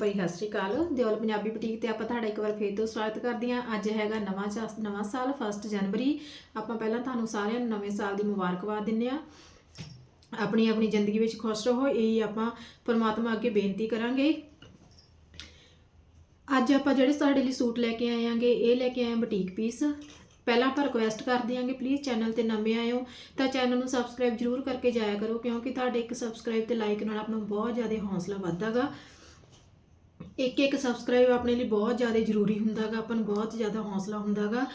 ਭਾਈ, ਸਤਿ ਸ਼੍ਰੀ ਅਕਾਲ। ਦਿਓਲ ਪੰਜਾਬੀ ਬੁਟੀਕ ਤੇ ਆਪਾਂ ਤੁਹਾਡਾ ਇੱਕ ਵਾਰ ਫੇਰ ਤੋਂ ਸਵਾਗਤ ਕਰਦੇ ਹਾਂ। ਅੱਜ ਹੈਗਾ ਨਵਾਂ ਚਾ- ਨਵਾਂ ਸਾਲ 1 ਜਨਵਰੀ। ਆਪਾਂ ਪਹਿਲਾਂ ਤੁਹਾਨੂੰ ਸਾਰਿਆਂ ਨੂੰ ਨਵੇਂ ਸਾਲ ਦੀ ਮੁਬਾਰਕਬਾਦ ਦਿੰਦੇ ਆ ਆਪਣੀ ਆਪਣੀ ਜ਼ਿੰਦਗੀ ਵਿੱਚ ਖੁਸ਼ ਰਹੋ, ਇਹ ਆਪਾਂ ਪਰਮਾਤਮਾ ਅੱਗੇ ਬੇਨਤੀ ਕਰਾਂਗੇ। ਅੱਜ ਆਪਾਂ ਜਿਹੜੇ ਤੁਹਾਡੇ ਲਈ ਸੂਟ ਲੈ ਕੇ ਆਏ ਆਂਗੇ ਇਹ ਲੈ ਕੇ ਆਏ ਬੁਟੀਕ ਪੀਸ। ਪਹਿਲਾਂ ਆਪਾਂ ਰਿਕੁਐਸਟ ਕਰਦੇ ਦਿਆਂਗੇ ਪਲੀਜ਼ ਚੈਨਲ ਤੇ ਨਵੇਂ ਆਏ ਹੋ ਤਾਂ ਚੈਨਲ ਨੂੰ ਸਬਸਕ੍ਰਾਈਬ ਜਰੂਰ ਕਰਕੇ ਜਾਇਆ ਕਰੋ, ਕਿਉਂਕਿ ਤੁਹਾਡੇ ਇੱਕ ਸਬਸਕ੍ਰਾਈਬ ਤੇ ਲਾਈਕ ਨਾਲ ਆਪਣਾ ਬਹੁਤ ਜ਼ਿਆਦਾ ਹੌਸਲਾ ਵੱਧਦਾਗਾ ਇੱਕ ਇੱਕ ਸਬਸਕ੍ਰਾਈਬ ਆਪਣੇ ਲਈ ਬਹੁਤ ਜ਼ਿਆਦਾ ਜ਼ਰੂਰੀ ਹੁੰਦਾਗਾ, ਆਪਾਂ ਨੂੰ ਬਹੁਤ ਜ਼ਿਆਦਾ ਹੌਸਲਾ ਹੁੰਦਾਗਾ,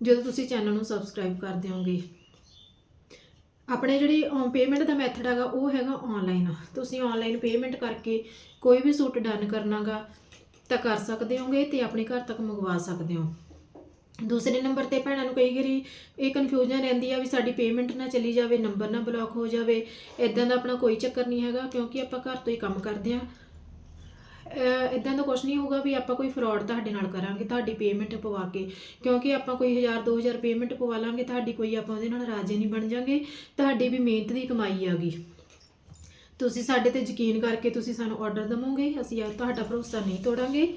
ਜਦੋਂ ਤੁਸੀਂ ਚੈਨਲ ਨੂੰ ਸਬਸਕ੍ਰਾਈਬ ਕਰ ਦਿਓਗੇ। ਆਪਣੇ ਜਿਹੜੀ ਪੇਮੈਂਟ ਦਾ ਮੈਥਡ ਹੈਗਾ, ਉਹ ਹੈਗਾ ਆਨਲਾਈਨ ਤੁਸੀਂ ਆਨਲਾਈਨ ਪੇਮੈਂਟ ਕਰਕੇ ਕੋਈ ਵੀ ਸੂਟ ਡਨ ਕਰਨਾਗਾ, ਤਾਂ ਕਰ ਸਕਦੇ ਹੋਗੇ ਤੇ ਆਪਣੇ ਘਰ ਤੱਕ ਮੰਗਵਾ ਸਕਦੇ ਹੋ। ਦੂਸਰੇ ਨੰਬਰ ਤੇ ਭੈਣਾਂ ਨੂੰ ਕਈ ਵਾਰੀ ਇਹ ਕਨਫਿਊਜ਼ਨ ਰਹਿੰਦੀ ਆ ਵੀ ਸਾਡੀ ਪੇਮੈਂਟ ਨਾ ਚਲੀ ਜਾਵੇ ਨੰਬਰ ਨਾ ਬਲੌਕ ਹੋ ਜਾਵੇ ਇਦਾਂ ਦਾ ਆਪਣਾ ਕੋਈ ਚੱਕਰ ਨਹੀਂ ਹੈਗਾ, ਕਿਉਂਕਿ ਆਪਾਂ ਘਰ ਤੋਂ ਹੀ ਕੰਮ ਕਰਦੇ ਆ। ਇਦਾਂ ਦਾ ਕੁਝ ਨਹੀਂ ਹੋਊਗਾ ਵੀ ਆਪਾਂ ਕੋਈ ਫਰਾਡ ਤੁਹਾਡੇ ਨਾਲ ਕਰਾਂਗੇ, ਤੁਹਾਡੀ ਪੇਮੈਂਟ ਪਵਾ ਕੇ। ਕਿਉਂਕਿ ਆਪਾਂ ਕੋਈ 1000 2000 ਪੇਮੈਂਟ ਪਵਾ ਲਾਂਗੇ, ਤੁਹਾਡੀ ਕੋਈ ਆਪਾਂ ਉਹਦੇ ਨਾਲ ਰਾਜ਼ੀ ਨਹੀਂ ਬਣ ਜਾਾਂਗੇ, ਤੁਹਾਡੀ ਵੀ ਮਿਹਨਤ ਦੀ ਕਮਾਈ ਆ ਗਈ। ਤੁਸੀਂ ਸਾਡੇ ਤੇ ਯਕੀਨ ਕਰਕੇ ਤੁਸੀਂ ਸਾਨੂੰ ਆਰਡਰ ਦਵੋਗੇ, ਅਸੀਂ ਤੁਹਾਡਾ ਭਰੋਸਾ ਨਹੀਂ ਤੋੜਾਂਗੇ।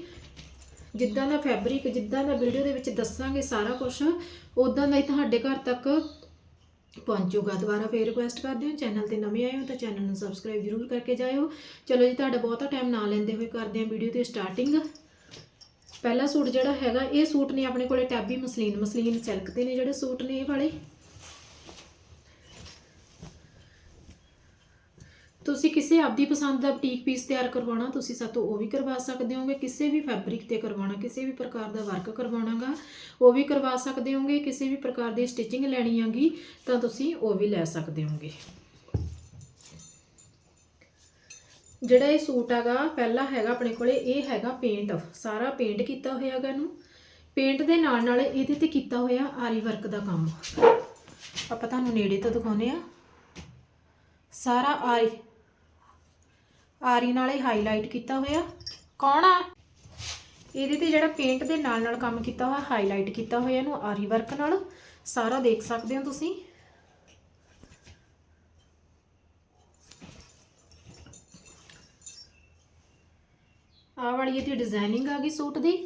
ਜਿੱਦਾਂ ਦਾ ਫੈਬਰਿਕ ਜਿੱਦਾਂ ਦਾ ਵੀਡੀਓ ਦੇ ਵਿੱਚ ਦੱਸਾਂਗੇ ਸਾਰਾ ਕੁਝ ਉਦਾਂ ਦਾ ਹੀ ਤੁਹਾਡੇ ਘਰ ਤੱਕ ਪਹੁੰਚੂਗਾ ਦੁਬਾਰਾ ਫੇਰ ਰਿਕੁਐਸਟ ਕਰਦੇ ਹਾਂ। ਚੈਨਲ ਤੇ ਨਵੇਂ ਆਏ ਹੋ ਤਾਂ ਚੈਨਲ ਨੂੰ ਸਬਸਕ੍ਰਾਈਬ ਜਰੂਰ ਕਰਕੇ ਜਾਇਓ। ਚਲੋ ਜੀ, ਤੁਹਾਡਾ ਬਹੁਤਾ ਟਾਈਮ ਨਾ ਲੈਂਦੇ ਹੋਏ ਕਰਦੇ ਹਾਂ ਵੀਡੀਓ ਦੀ ਸਟਾਰਟਿੰਗ ਪਹਿਲਾ ਸੂਟ ਜਿਹੜਾ ਹੈਗਾ, ਇਹ ਸੂਟ ਨੇ ਆਪਣੇ ਕੋਲੇ ਟੈਬੀ ਮਸਲੀਨ। ਮਸਲੀਨ ਸਿਲਕ ਦੇ ਨੇ ਜਿਹੜੇ ਸੂਟ ਨੇ ਇਹ ਵਾਲੇ। ਤੁਸੀਂ ਕਿਸੇ ਆਪਦੀ ਪਸੰਦ ਦਾ ਬੁਟੀਕ ਪੀਸ ਤਿਆਰ ਕਰਵਾਉਣਾ, ਤੁਸੀਂ ਸਾਤੋਂ ਉਹ ਵੀ ਕਰਵਾ ਸਕਦੇ ਹੋਗੇ, ਕਿਸੇ ਵੀ ਫੈਬਰਿਕ ਤੇ ਕਰਵਾਉਣਾ, ਕਿਸੇ ਵੀ ਪ੍ਰਕਾਰ ਦਾ ਵਰਕ ਕਰਵਾਉਣਾਗਾ, ਉਹ ਵੀ ਕਰਵਾ ਸਕਦੇ ਹੋਗੇ, ਕਿਸੇ ਵੀ ਪ੍ਰਕਾਰ ਦੀ ਸਟਿਚਿੰਗ ਲੈਣੀ ਆਗੀ, ਤਾਂ ਤੁਸੀਂ ਉਹ ਵੀ ਲੈ ਸਕਦੇ ਹੋਗੇ। ਜਿਹੜਾ ਇਹ ਸੂਟ ਹੈਗਾ ਪਹਿਲਾ ਹੈਗਾ ਆਪਣੇ ਕੋਲੇ, ਇਹ ਹੈਗਾ ਪੇਂਟ ਸਾਰਾ ਪੇਂਟ ਕੀਤਾ ਹੋਇਆ ਹੈਗਾ ਇਹਨੂੰ। ਪੇਂਟ ਦੇ ਨਾਲ ਨਾਲ ਇਹਦੇ ਤੇ ਕੀਤਾ ਹੋਇਆ ਆਰੀ ਵਰਕ ਦਾ ਕੰਮ। ਆਪਾਂ ਤੁਹਾਨੂੰ ਨੇੜੇ ਤੋਂ ਦਿਖਾਉਨੇ ਆ ਸਾਰਾ ਆਰੀ ਆਰੀ ਨਾਲ ਹੀ ਹਾਈਲਾਈਟ ਕੀਤਾ ਹੋਇਆ। ਕੌਣ ਆ? ਇਹਦੇ ਤੇ ਜਿਹੜਾ ਪੇਂਟ ਦੇ ਨਾਲ ਨਾਲ ਕੰਮ ਕੀਤਾ ਹੋਇਆ ਹਾਈਲਾਈਟ ਕੀਤਾ ਹੋਇਆ ਇਹਨੂੰ ਆਰੀ ਵਰਕ ਨਾਲ। ਸਾਰਾ ਦੇਖ ਸਕਦੇ ਹੋ ਤੁਸੀਂ। ਆਹ ਵਾਲੀ ਇਹਦੀ ਡਿਜ਼ਾਈਨਿੰਗ ਆ ਗਈ ਸੂਟ ਦੀ।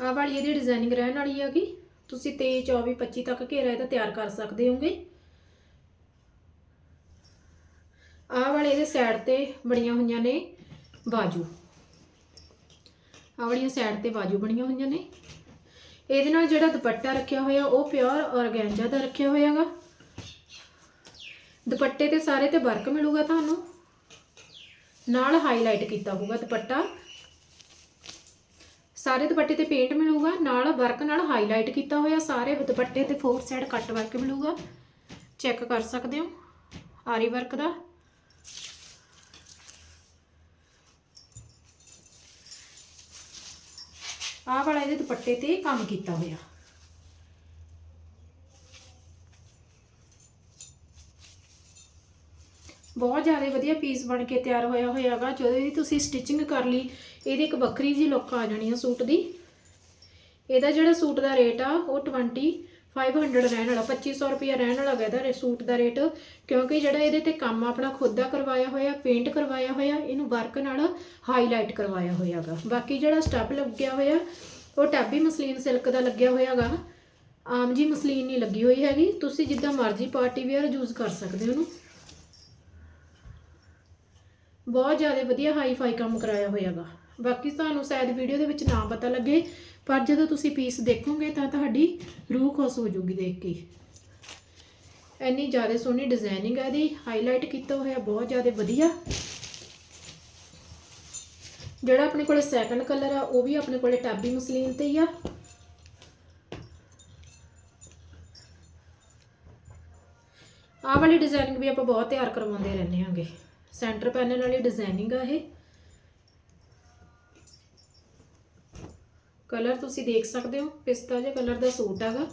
ਆਹ ਵਾਲੀ ਇਹਦੀ ਡਿਜ਼ਾਈਨਿੰਗ ਰਹਿਣ ਵਾਲੀ ਹੈਗੀ ਤੁਸੀਂ 23 24 25 ਤੱਕ ਘੇਰਾ ਇਹਦਾ ਤਿਆਰ ਕਰ ਸਕਦੇ ਹੋਗੇ ਆਹ ਵਾਲੇ ਇਹਦੇ ਸਾਈਡ ਤੇ ਬਣੀਆਂ ਹੋਈਆਂ ਨੇ ਬਾਜੂ। ਆਹ ਸਾਈਡ ਤੇ ਬਾਜੂ ਬਣੀਆਂ ਹੋਈਆਂ ਨੇ। ਇਹਦੇ ਨਾਲ ਜਿਹੜਾ ਦੁਪੱਟਾ ਰੱਖਿਆ ਹੋਇਆ, ਉਹ ਪਿਓਰ ਔਰਗੈਂਜਾ ਦਾ ਰੱਖਿਆ ਹੋਇਆਗਾ। ਦੁਪੱਟੇ ਤੇ ਸਾਰੇ ਤੇ ਵਰਕ ਮਿਲੂਗਾ ਤੁਹਾਨੂੰ। ਨਾਲ ਹਾਈਲਾਈਟ ਕੀਤਾ ਹੋਊਗਾ ਦੁਪੱਟਾ। ਸਾਰੇ ਦੁਪੱਟੇ ਤੇ ਪੇਂਟ ਮਿਲੂਗਾ, ਨਾਲ ਵਰਕ ਨਾਲ ਹਾਈਲਾਈਟ ਕੀਤਾ ਹੋਇਆ ਸਾਰੇ ਦੁਪੱਟੇ ਤੇ ਫੋਰ ਸਾਈਡ ਕੱਟ ਵਰਕ ਮਿਲੂਗਾ। ਚੈੱਕ ਕਰ ਸਕਦੇ ਹੋ, ਆਰੀ ਵਰਕ ਦਾ। ਆਹ ਵਾਲਾ ਇਹਦੇ ਦੁਪੱਟੇ ਤੇ ਕੰਮ ਕੀਤਾ ਹੋਇਆ। ਬਹੁਤ ਜ਼ਿਆਦਾ ਵਧੀਆ ਪੀਸ ਬਣ ਕੇ ਤਿਆਰ ਹੋਇਆ ਹੋਇਆਗਾ। ਜਦੋਂ ਇਹਦੀ ਤੁਸੀਂ ਸਟਿਚਿੰਗ ਕਰ ਲਈ, ਇਹਦੀ ਇੱਕ ਵੱਖਰੀ ਜੀ ਲੁੱਕ ਆ ਜਾਣੀ ਆ ਸੂਟ ਦੀ। ਇਹਦਾ ਜਿਹੜਾ ਸੂਟ ਦਾ ਰੇਟ ਆ, ਉਹ 2500 ਰਹਿਣ ਵਾਲਾ 2500 ਰੁਪਿਆ ਰਹਿਣ ਵਾਲਾ ਹੈਗਾ ਇਹਦਾ ਸੂਟ ਦਾ ਰੇਟ ਕਿਉਂਕਿ ਜਿਹੜਾ ਇਹਦੇ ਤੇ ਕੰਮ ਆਪਣਾ ਖੁਦ ਦਾ ਕਰਵਾਇਆ ਹੋਇਆ ਪੇਂਟ ਕਰਵਾਇਆ ਹੋਇਆ, ਇਹਨੂੰ ਵਰਕ ਨਾਲ ਹਾਈਲਾਈਟ ਕਰਵਾਇਆ ਹੋਇਆਗਾ ਬਾਕੀ ਜਿਹੜਾ ਸਟੱਫ ਲੱਗਿਆ ਹੋਇਆ, ਉਹ ਟੈਬੀ ਮਸਲੀਨ ਸਿਲਕ ਦਾ ਲੱਗਿਆ ਹੋਇਆਗਾ ਆਮ ਜੀ ਮਸਲੀਨ ਨਹੀਂ ਲੱਗੀ ਹੋਈ ਹੈਗੀ, ਤੁਸੀਂ ਜਿੱਦਾਂ ਮਰਜ਼ੀ ਪਾਰਟੀ ਵੇਅਰ ਯੂਜ਼ ਕਰ ਸਕਦੇ ਹੋ ਉਹਨੂੰ। ਬਹੁਤ ਜ਼ਿਆਦਾ ਵਧੀਆ ਹਾਈ ਫਾਈ ਕੰਮ ਕਰਾਇਆ ਹੋਇਆਗਾ। ਬਾਕੀ ਤੁਹਾਨੂੰ ਸ਼ਾਇਦ ਵੀਡੀਓ ਦੇ ਵਿੱਚ ਨਾ ਪਤਾ ਲੱਗੇ, ਪਰ ਜਦੋਂ ਤੁਸੀਂ ਪੀਸ ਦੇਖੋਗੇ ਤਾਂ ਤੁਹਾਡੀ ਰੂਹ ਖੁਸ਼ ਹੋ ਜੂਗੀ ਦੇਖ ਕੇ। ਇੰਨੀ ਜ਼ਿਆਦਾ ਸੋਹਣੀ ਡਿਜ਼ਾਈਨਿੰਗ ਹੈ ਇਹਦੀ ਹਾਈਲਾਈਟ ਕੀਤਾ ਹੋਇਆ, ਬਹੁਤ ਜ਼ਿਆਦਾ ਵਧੀਆ। ਜਿਹੜਾ ਆਪਣੇ ਕੋਲੇ ਸੈਕੰਡ ਕਲਰ ਆ, ਉਹ ਵੀ ਆਪਣੇ ਕੋਲੇ ਟਾਬੀ ਮਸਲੀਨ ਤੇ ਹੀ ਆ। ਆਹ ਵਾਲੀ ਡਿਜ਼ਾਈਨਿੰਗ ਵੀ ਆਪਾਂ ਬਹੁਤ ਤਿਆਰ ਕਰਵਾਉਂਦੇ ਰਹਿੰਦੇ ਹਾਂਗੇ। ਸੈਂਟਰ ਪੈਨਲ ਵਾਲੀ ਡਿਜ਼ਾਈਨਿੰਗ ਆ ਇਹ। ਕਲਰ ਤੁਸੀਂ ਦੇਖ ਸਕਦੇ ਹੋ, ਪਿਸਤਾ ਜਿਹਾ ਕਲਰ ਦਾ ਸੂਟ ਹੈਗਾ।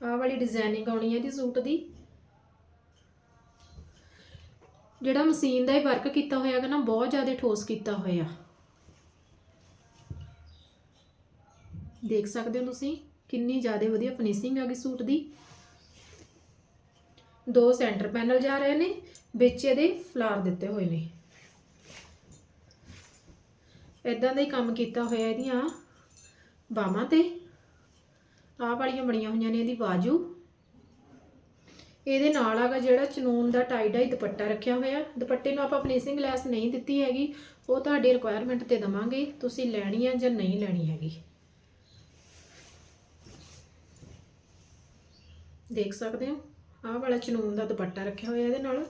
ਆਹ ਵਾਲੀ ਡਿਜ਼ਾਈਨਿੰਗ ਆਉਣੀ ਹੈ ਇਹਦੀ ਸੂਟ ਦੀ। ਜਿਹੜਾ ਮਸ਼ੀਨ ਦਾ ਇਹ ਵਰਕ ਕੀਤਾ ਹੋਇਆ ਹੈਗਾ ਨਾ, ਬਹੁਤ ਜ਼ਿਆਦਾ ਠੋਸ ਕੀਤਾ ਹੋਇਆ। ਦੇਖ ਸਕਦੇ ਹੋ ਤੁਸੀਂ ਕਿੰਨੀ ਜ਼ਿਆਦਾ ਵਧੀਆ ਫਿਨਿਸ਼ਿੰਗ ਆ ਗਈ ਸੂਟ ਦੀ। ਦੋ ਸੈਂਟਰ ਪੈਨਲ ਜਾ ਰਹੇ ਨੇ, ਵਿੱਚ ਇਹਦੇ ਫਲਾਰ ਦਿੱਤੇ ਹੋਏ ਨੇ। ਇਦਾਂ ਦਾ ਹੀ ਕੰਮ ਕੀਤਾ ਹੋਇਆ ਇਹਦੀਆਂ ਬਾਹਾਂ ਤੇ। ਆਹ ਵਾਲੀਆਂ ਬਣੀਆਂ ਹੋਈਆਂ ਨੇ ਇਹਦੀ ਬਾਜੂ। ਇਹਦੇ ਨਾਲ ਆਗਾ ਜਿਹੜਾ ਚਨੂਨ ਦਾ ਟਾਈ ਡਾਈ ਦੁਪੱਟਾ ਰੱਖਿਆ ਹੋਇਆ। ਦੁਪੱਟੇ ਨੂੰ ਆਪਾਂ ਫਿਨਿਸ਼ਿੰਗ ਲੈਸ ਨਹੀਂ ਦਿੱਤੀ ਹੈਗੀ। ਉਹ ਤੁਹਾਡੀ ਰਿਕੁਆਇਰਮੈਂਟ ਤੇ ਦਵਾਂਗੇ। ਤੁਸੀਂ ਲੈਣੀ ਹੈ ਜਾਂ ਨਹੀਂ ਲੈਣੀ ਹੈਗੀ। ਦੇਖ ਸਕਦੇ ਹੋ। ਆਹ ਵਾਲਾ ਚਨੂਨ ਦਾ ਦੁਪੱਟਾ ਰੱਖਿਆ ਹੋਇਆ ਇਹਦੇ ਨਾਲ।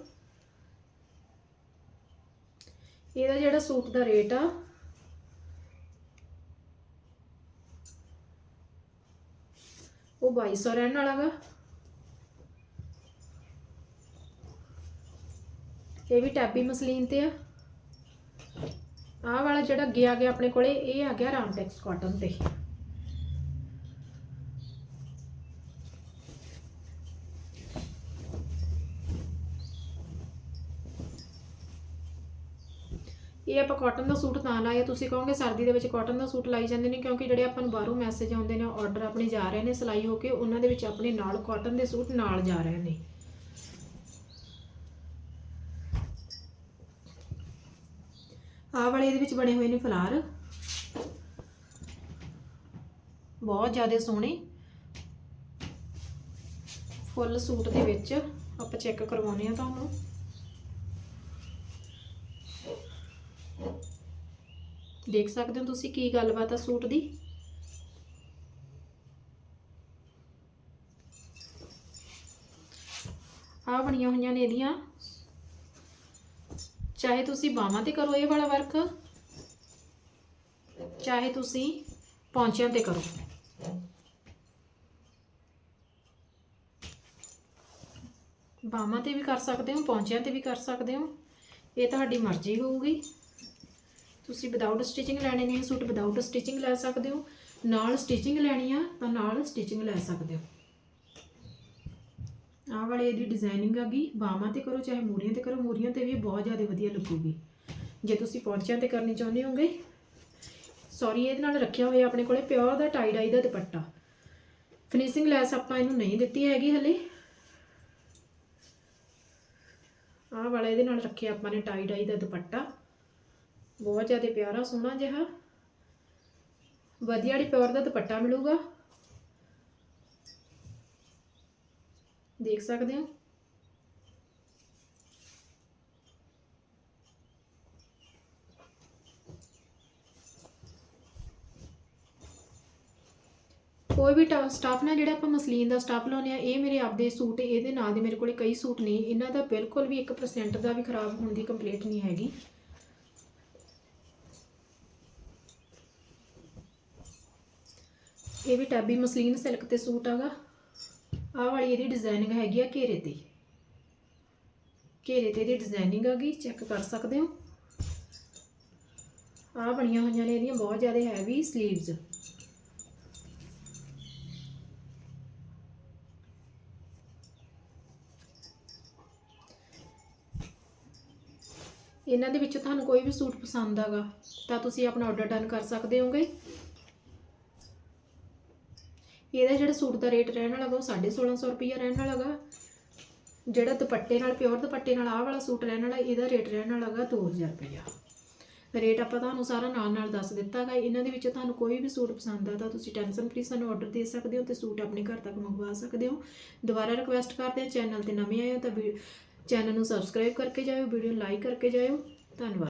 ਇਹਦਾ ਜਿਹੜਾ ਸੂਟ ਦਾ ਰੇਟ ਆ, ਉਹ 2200 ਰਹਿਣ ਵਾਲਾ ਗਾ ਇਹ ਵੀ ਟੈਬੀ ਮਸਲੀਨ ਤੇ ਆ। ਆਹ ਵਾਲਾ ਜਿਹੜਾ ਅੱਗੇ ਆ ਗਿਆ ਆਪਣੇ ਕੋਲੇ, ਇਹ ਆ ਗਿਆ ਰਾਮਟੈਕਸ ਕਾਟਨ ਤੇ। ਇਹ ਆਪਾਂ ਕਾਟਨ ਦਾ ਸੂਟ ਤਾਂ ਲਾਇਆ, ਤੁਸੀਂ ਕਹੋਗੇ ਸਰਦੀ ਦੇ ਵਿੱਚ ਕਾਟਨ ਦਾ ਸੂਟ ਲਾਈ ਜਾਂਦੇ ਨੇ ਕਿਉਂਕਿ ਜਿਹੜੇ ਆਪਾਂ ਨੂੰ ਬਾਹਰੋਂ ਮੈਸੇਜ ਆਉਂਦੇ ਨੇ ਆਰਡਰ ਆਪਣੇ ਜਾ ਰਹੇ ਨੇ, ਸਿਲਾਈ ਹੋ ਕੇ ਉਹਨਾਂ ਦੇ ਵਿੱਚ ਆਪਣੇ ਨਾਲ ਕਾਟਨ ਦੇ ਸੂਟ ਨਾਲ ਜਾ ਰਹੇ ਨੇ। ਆਹ ਵਾਲੇ ਇਹਦੇ ਵਿੱਚ ਬਣੇ ਹੋਏ ਨੇ ਫਲਾਰ। ਬਹੁਤ ਜ਼ਿਆਦਾ ਸੋਹਣੇ। ਫੁੱਲ ਸੂਟ ਦੇ ਵਿੱਚ ਆਪਾਂ ਚੈੱਕ ਕਰਵਾਉਨੇ ਆ ਤੁਹਾਨੂੰ। ਦੇਖ ਸਕਦੇ ਹੋ ਤੁਸੀਂ ਕੀ ਗੱਲਬਾਤ ਆ ਸੂਟ ਦੀ? ਆਹ ਬਣੀਆਂ ਹੋਈਆਂ ਨੇ ਇਹਦੀਆਂ। ਚਾਹੇ ਤੁਸੀਂ ਬਾਹਾਂ ਤੇ ਕਰੋ ਇਹ ਵਾਲਾ ਵਰਕ ਚਾਹੇ ਤੁਸੀਂ ਪੌਂਚਿਆਂ ਤੇ ਕਰੋ। ਬਾਹਾਂ ਤੇ ਵੀ ਕਰ ਸਕਦੇ ਹੋ, ਪੌਂਚਿਆਂ ਤੇ ਵੀ ਕਰ ਸਕਦੇ ਹੋ। ਇਹ ਤੁਹਾਡੀ ਮਰਜ਼ੀ ਹੋਊਗੀ। ਤੁਸੀਂ ਵਿਦਆਊਟ ਸਟਿਚਿੰਗ ਲੈਣੇ ਨੇ ਸੂਟ ਵਿਦਆਊਟ ਸਟਿਚਿੰਗ ਲੈ ਸਕਦੇ ਹੋ। ਨਾਲ ਸਟਿਚਿੰਗ ਲੈਣੀ ਆ, ਤਾਂ ਨਾਲ ਸਟਿਚਿੰਗ ਲੈ ਸਕਦੇ ਹੋ। ਆਹ ਵਾਲੇ ਇਹਦੀ ਡਿਜ਼ਾਈਨਿੰਗ ਆ ਗਈ, ਬਾਹਾਂ ਤੇ ਕਰੋ, ਚਾਹੇ ਮੂਰੀਆਂ ਤੇ ਕਰੋ, ਮੂਰੀਆਂ ਤੇ ਵੀ ਬਹੁਤ ਜ਼ਿਆਦਾ ਵਧੀਆ ਲੱਗੂਗੀ। ਜੇ ਤੁਸੀਂ ਪੌਂਚਿਆਂ ਤੇ ਕਰਨੀ ਚਾਹੁੰਦੇ ਹੋਗੇ ਸੌਰੀ ਇਹਦੇ ਨਾਲ ਰੱਖਿਆ ਹੋਇਆ ਆਪਣੇ ਕੋਲੇ ਪਿਓਰ ਦਾ ਟਾਈ ਡਾਈ ਦਾ ਦੁਪੱਟਾ। ਫਿਨਿਸ਼ਿੰਗ ਲੈਸ ਆਪਾਂ ਇਹਨੂੰ ਨਹੀਂ ਦਿੱਤੀ ਹੈਗੀ ਹਲੇ। ਆਹ ਵਾਲਾ ਇਹਦੇ ਨਾਲ ਰੱਖਿਆ ਆਪਾਂ ਨੇ ਟਾਈ ਡਾਈ ਦਾ ਦੁਪੱਟਾ। ਬਹੁਤ ਜ਼ਿਆਦਾ ਪਿਆਰਾ, ਸੋਹਣਾ ਜਿਹਾ। ਵਧੀਆ ਵਾਲੀ ਪਿਓਰ ਦਾ ਦੁਪੱਟਾ ਮਿਲੂਗਾ। ਦੇਖ ਸਕਦੇ ਹੋ। ਕੋਈ ਵੀ ਸਟਾਫ ਨਾ ਜਿਹੜਾ ਆਪਾਂ ਮਸਲੀਨ ਦਾ ਸਟਾਫ ਲਾਉਂਦੇ ਆ, ਇਹ ਮੇਰੇ ਆਪਦੇ ਸੂਟ, ਇਹਦੇ ਨਾਲ ਦੇ ਮੇਰੇ ਕੋਲੇ ਕਈ ਸੂਟ ਨੇ। ਇਹਨਾਂ ਦਾ ਬਿਲਕੁਲ ਵੀ 1% ਦਾ ਵੀ ਖਰਾਬ ਹੋਣ ਦੀ ਕੰਪਲੀਟ ਨਹੀਂ ਹੈਗੀ। ਇਹ ਵੀ ਟਾਬੀ ਮਸਲੀਨ ਸਿਲਕ ਤੇ ਸੂਟ ਆਗਾ। ਆਹ ਵਾਲੀ ਇਹਦੀ ਡਿਜ਼ਾਈਨਿੰਗ ਹੈਗੀ ਆ ਘੇਰੇ ਤੇ। ਘੇਰੇ ਤੇ ਇਹਦੀ ਡਿਜ਼ਾਈਨਿੰਗ ਹੈਗੀ ਚੈੱਕ ਕਰ ਸਕਦੇ ਹੋ। ਆਹ ਬਣੀਆਂ ਹੋਈਆਂ ਨੇ ਇਹਦੀਆਂ, ਬਹੁਤ ਜ਼ਿਆਦਾ ਹੈਵੀ 슬ੀਵਸ ਇਹਨਾਂ ਦੇ ਵਿੱਚੋਂ ਤੁਹਾਨੂੰ ਕੋਈ ਵੀ ਸੂਟ ਪਸੰਦ ਆਗਾ, ਤਾਂ ਤੁਸੀਂ ਆਪਣਾ ਆਰਡਰ ਡਨ ਕਰ ਸਕਦੇ ਹੋਗੇ। ਇਹਦਾ ਜਿਹੜਾ ਸੂਟ ਦਾ ਰੇਟ ਰਹਿਣ ਵਾਲਾ ਗਾ ਉਹ 1650 ਰੁਪਈਆ ਰਹਿਣ ਵਾਲਾ ਗਾ। ਜਿਹੜਾ ਦੁਪੱਟੇ ਨਾਲ ਪਿਓਰ ਦੁਪੱਟੇ ਨਾਲ ਆਹ ਵਾਲਾ ਸੂਟ ਰਹਿਣ ਵਾਲਾ, ਇਹਦਾ ਰੇਟ ਰਹਿਣ ਵਾਲਾ ਗਾ 2000 ਰੁਪਈਆ। ਰੇਟ ਆਪਾਂ ਤੁਹਾਨੂੰ ਸਾਰਾ ਨਾਲ ਨਾਲ ਦੱਸ ਦਿੱਤਾ ਗਾ। ਇਹਨਾਂ ਦੇ ਵਿੱਚੋਂ ਤੁਹਾਨੂੰ ਕੋਈ ਵੀ ਸੂਟ ਪਸੰਦ ਆ ਤਾਂ ਤੁਸੀਂ ਟੈਨਸ਼ਨ ਫ੍ਰੀ ਸਾਨੂੰ ਆਰਡਰ ਦੇ ਸਕਦੇ ਹੋ ਤੇ ਸੂਟ ਆਪਣੇ ਘਰ ਤੱਕ ਮੰਗਵਾ ਸਕਦੇ ਹੋ। ਦੁਬਾਰਾ ਰਿਕੁਐਸਟ ਕਰਦੇ ਹਾਂ ਚੈਨਲ ਤੇ ਨਵੇਂ ਆਏ ਹੋ ਤਾਂ ਚੈਨਲ ਨੂੰ ਸਬਸਕ੍ਰਾਈਬ ਕਰਕੇ ਜਾਇਓ ਵੀਡੀਓ ਲਾਈਕ ਕਰਕੇ ਜਾਇਓ। ਧੰਨਵਾਦ।